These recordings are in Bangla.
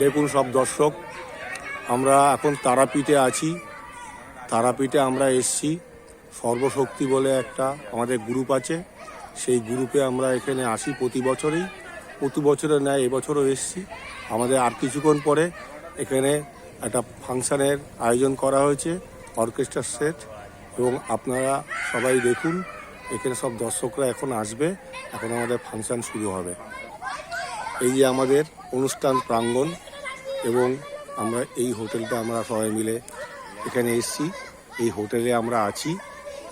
দেখুন সব দর্শক, আমরা এখন তারাপীঠে আছি। তারাপীঠে আমরা এসছি সর্বশক্তি বলে একটা আমাদের গ্রুপ আছে। সেই গ্রুপে আমরা এখানে আসি প্রতি বছরেই। প্রতি বছরের ন্যায় এবছরও এসছি। আমাদের আর কিছুক্ষণ পরে এখানে একটা ফাংশানের আয়োজন করা হয়েছে, অর্কেস্ট্রার সেট। এবং আপনারা সবাই দেখুন, এখানে সব দর্শকরা এখন আসবে। এখন আমাদের ফাংশন শুরু হবে। এই যে আমাদের অনুষ্ঠান প্রাঙ্গণ এবং আমরা এই হোটেলটা আমরা সবাই মিলে এখানে এসেছি। এই হোটেলে আমরা আছি।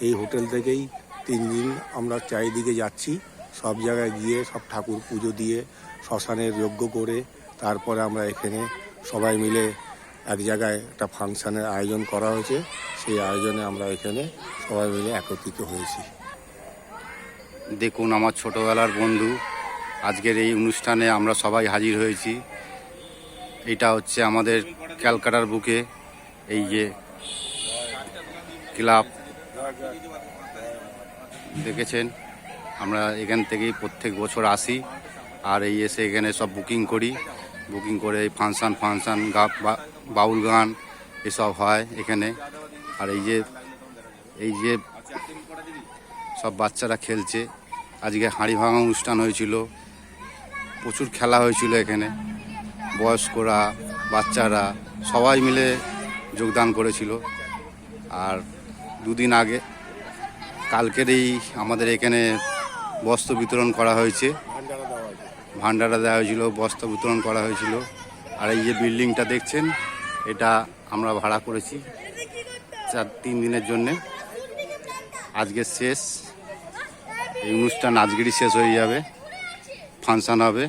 এই হোটেল থেকেই তিন দিন আমরা চারিদিকে যাচ্ছি। সব জায়গায় গিয়ে সব ঠাকুর পুজো দিয়ে শ্মশানের যজ্ঞ করে তারপরে আমরা এখানে সবাই মিলে এক জায়গায় একটা ফাংশানের আয়োজন করা হয়েছে। সেই আয়োজনে আমরা এখানে সবাই মিলে একত্রিত হয়েছি। দেখুন আমার ছোটবেলার বন্ধু আজকের এই অনুষ্ঠানে আমরা সবাই হাজির হয়েছি। এটা হচ্ছে আমাদের ক্যালকাটার বুকে এই যে ক্লাব। দেখেছেন? আমরা এখান থেকেই প্রত্যেক বছর আসি আর এই এসে এখানে সব বুকিং করি। বুকিং করে এই ফাংশান ফাংশান বাউল গান এসব হয় এখানে। আর এই যে এই যে সব বাচ্চারা খেলছে। আজকে হাঁড়ি ভাঙা অনুষ্ঠান হয়েছিল। প্রচুর খেলা হয়েছিল এখানে। বয়স্করা, বাচ্চারা সবাই মিলে যোগদান করেছিল। আর দুদিন আগে কালকেরই আমাদের এখানে বস্ত্র বিতরণ করা হয়েছে। ভান্ডারা দেওয়া হয়েছিল, বস্ত্র বিতরণ করা হয়েছিল। আর এই যে বিল্ডিংটা দেখছেন, এটা আমরা ভাড়া করেছি চার, তিন দিনের জন্যে। আজকে শেষ। এই অনুষ্ঠান আজকেরই শেষ হয়ে যাবে। ফাংশন হবে।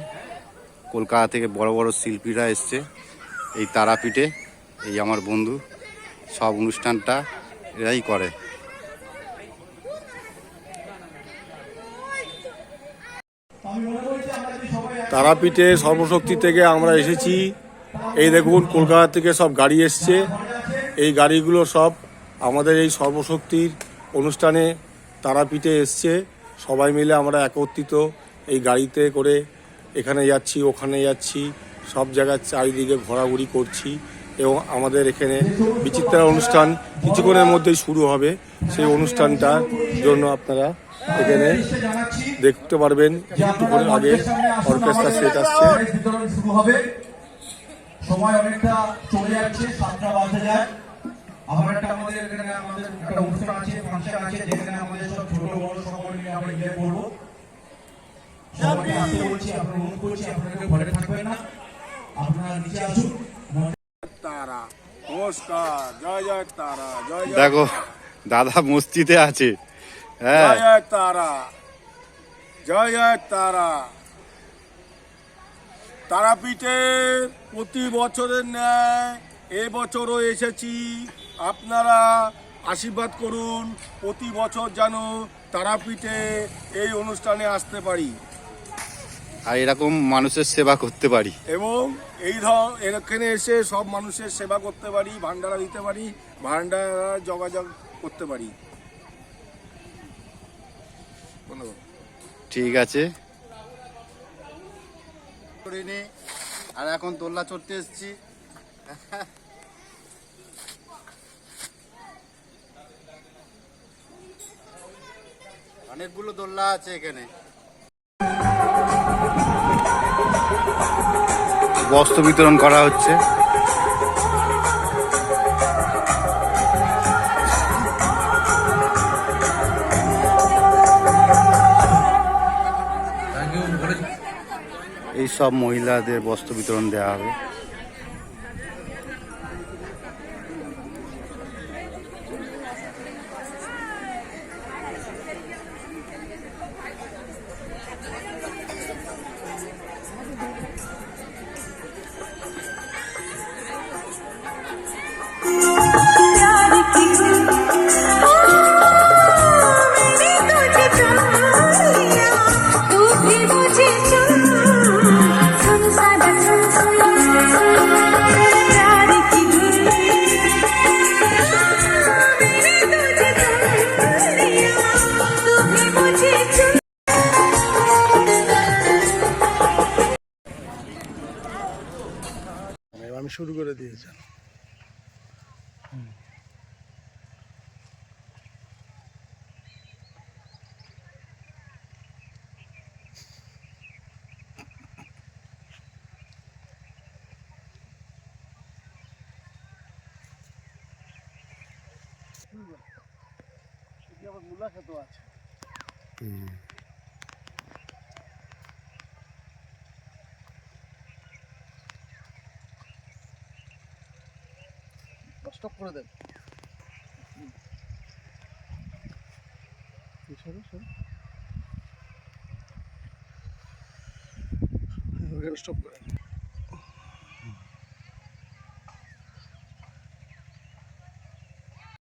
কলকাতা থেকে বড় বড় শিল্পীরা এসছে এই তারাপীঠে। এই আমার বন্ধু, সব অনুষ্ঠানটা এরাই করে। তারাপীঠে সর্বশক্তি থেকে আমরা এসেছি। এই দেখুন, কলকাতা থেকে সব গাড়ি এসছে। এই গাড়িগুলো সব আমাদের এই সর্বশক্তির অনুষ্ঠানে তারাপীঠে এসছে। সবাই মিলে আমরা একত্রিত এই গাড়িতে করে এখানে যাচ্ছি, ওখানে যাচ্ছি, সব জায়গায় চারিদিকে ঘোরাঘুরি করছি এবং আমাদের এখানে বিচিত্রা অনুষ্ঠান কিছুক্ষণের মধ্যেই শুরু হবে। সেই অনুষ্ঠানটার জন্য আপনারা এখানে দেখতে পারবেন একটুক্ষণ আগে অর্কেস্ট্রা সেট আসছে। সময় অনেকটা চলে যাচ্ছে, সাতটা বাজে যায়। একটা আমাদের এখানে আমাদের একটা অনুষ্ঠান আছে, ফাংশন আছে, যেখানে আমাদের সব ছোট বড় সকল মিলে আমরা গিয়ে সবাইকে আসতে বলছি আপনারা অনুরোধ করছি আপনারা ঘরে থাকবেন না। আপনারা নিচে আসুন তারা নমস্কার জয় জয় তারা জয় জয় দেখো দাদা মসজিদে আছে। হ্যাঁ। জয় জয় তারা জয় জয় তারা। তারাপীঠে প্রতি বছরের ন্যায় এবছরও এসেছি। আপনারা আশীর্বাদ করুন প্রতি বছর যেন তারাপীঠে এই অনুষ্ঠানে আসতে পারি। আর এরকম মানুষের সেবা করতে পারি। এবং এই ধর এখানে এসে সব মানুষের সেবা করতে পারি ভান্ডারা দিতে পারি ভান্ডারা যোগাযোগ করতে পারি। ঠিক আছে। আর এখন দোল্লা চড়তে এসছি। অনেকগুলো দোল্লা আছে এখানে। বস্ত্র বিতরণ করা হচ্ছে। এই সব মহিলাদের বস্ত্র বিতরণ দেওয়া হবে। শুরু করে দিয়েছেন। আবার মূলা আছে স্টপ করে দেন। স্টপ করে।